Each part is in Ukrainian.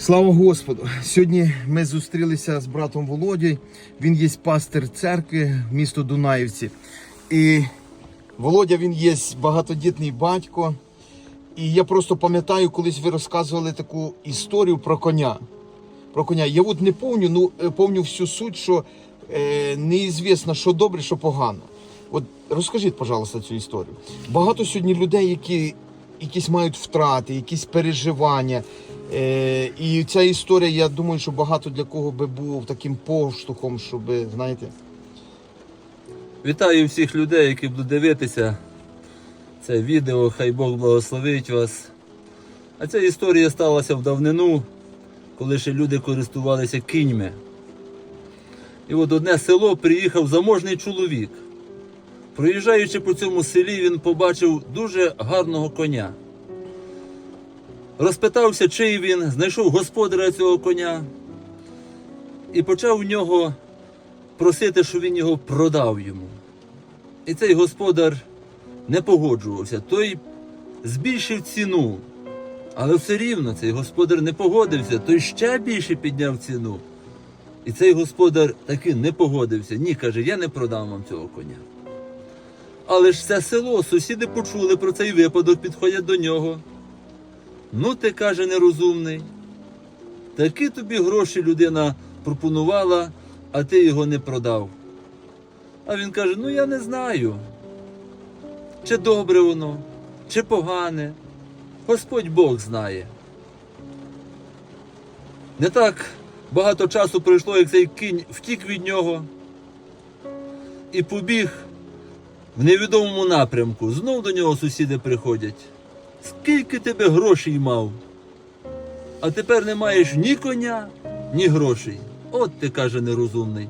Слава Господу! Сьогодні ми зустрілися з братом Володією. Він є пастир церкви місто Дунаївці. І Володя він є багатодітний батько. І я просто пам'ятаю, колись ви розказували таку історію про коня. Про коня. Я от не помню, ну е, помню всю суть, що е, неізвісно, що добре, що погано. От розкажіть, пожалуйста, цю історію. Багато сьогодні людей, які якісь мають втрати, якісь переживання. Е, і ця історія, я думаю, що багато для кого би був таким поштовхом, щоб, знаєте. Вітаю всіх людей, які будуть дивитися це відео. Хай Бог благословить вас. А ця історія сталася в давнину, коли ще люди користувалися кіньми. І от одне село приїхав заможний чоловік. Проїжджаючи по цьому селі, він побачив дуже гарного коня. Розпитався, чий він, знайшов господаря цього коня і почав у нього просити, щоб він його продав йому. І цей господар не погоджувався. Той збільшив ціну. Але все рівно цей господар не погодився, той ще більше підняв ціну. І цей господар таки не погодився. Ні, каже, я не продам вам цього коня. Але ж все село, сусіди почули про цей випадок, підходять до нього. Ну, ти каже, нерозумний. Такі тобі гроші людина пропонувала, а ти його не продав. А він каже: ну я не знаю, чи добре воно, чи погане. Господь Бог знає. Не так багато часу пройшло, як цей кінь втік від нього і побіг в невідомому напрямку. Знов до нього сусіди приходять. Скільки тебе грошей мав? А тепер не маєш ні коня, ні грошей. От ти каже нерозумний.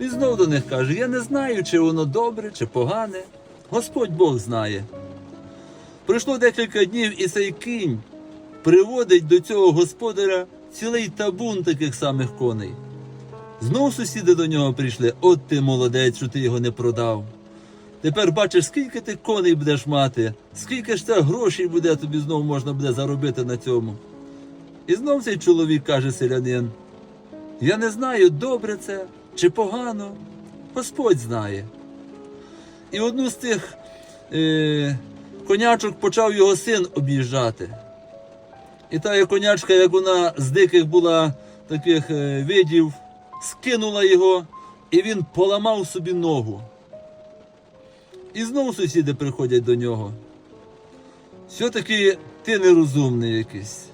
І знов до них каже: Я не знаю, чи воно добре, чи погане. Господь Бог знає. Пройшло декілька днів, і цей кінь приводить до цього господаря цілий табун таких самих коней. Знов сусіди до нього прийшли. От ти молодець, що ти його не продав. Тепер бачиш, скільки ти коней будеш мати, скільки ж це грошей буде, тобі знову можна буде заробити на цьому. І знов цей чоловік каже селянин: Я не знаю, добре це чи погано, Господь знає. І одну з тих е, конячок почав його син об'їжджати. І та конячка, як вона з диких була таких е, видів, скинула його, і він поламав собі ногу. І знову сусіди приходять до нього. Все-таки ти нерозумний якийсь.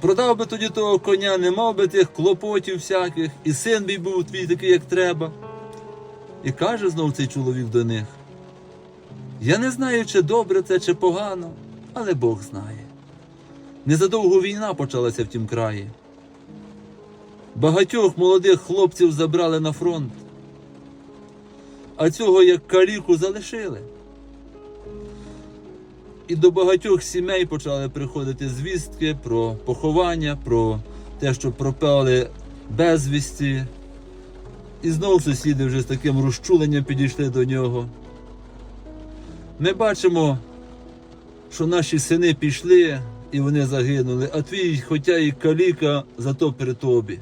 Продав би тоді того коня, не мав би тих клопотів всяких, і син мій був твій такий, як треба. І каже знов цей чоловік до них: Я не знаю, чи добре це, чи погано, але Бог знає. Незадовго війна почалася в тім краї. Багатьох молодих хлопців забрали на фронт, а цього як каліку залишили. І до багатьох сімей почали приходити звістки про поховання, про те, що пропали безвісті. І знов сусіди вже з таким розчуленням підійшли до нього. Ми бачимо, що наші сини пішли і вони загинули, а твій, хоча і каліка, зато при тобі.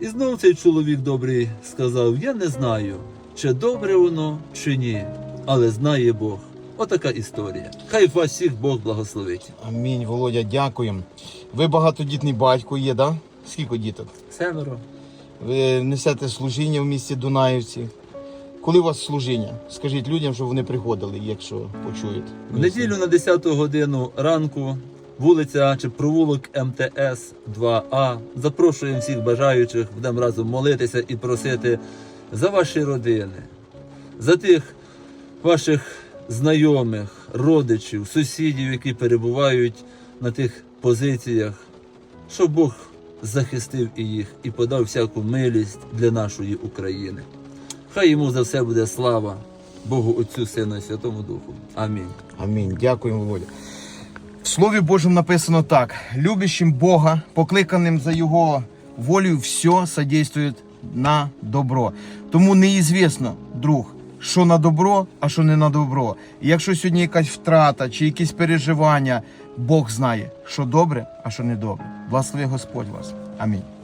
І знов цей чоловік добрий сказав: Я не знаю, чи добре воно, чи ні, але знає Бог. Отака історія. Хай вас всіх Бог благословить. Амінь, Володя, дякуємо. Ви багатодітний батько є, да? Скільки діток? Семеро. Ви несете служіння в місті Дунаївці. Коли у вас служіння? Скажіть людям, щоб вони приходили, якщо почують. В неділю на 10 годину ранку вулиця чи провулок МТС 2А. Запрошуємо всіх бажаючих, будемо разом молитися і просити за ваші родини, за тих ваших знайомих, родичів, сусідів, які перебувають на тих позиціях, щоб Бог захистив і їх і подав всяку милість для нашої України. Хай йому за все буде слава Богу Отцю, Сину і Святому Духу. Амінь. Амінь. Дякуємо, Володя. В Слові Божому написано так: любящим Бога, покликаним за Його волею, все содействує на добро. Тому неізвісно, друг, що на добро, а що не на добро. І якщо сьогодні якась втрата чи якісь переживання, Бог знає, що добре, а що не добре. Благослови Господь вас. Амінь.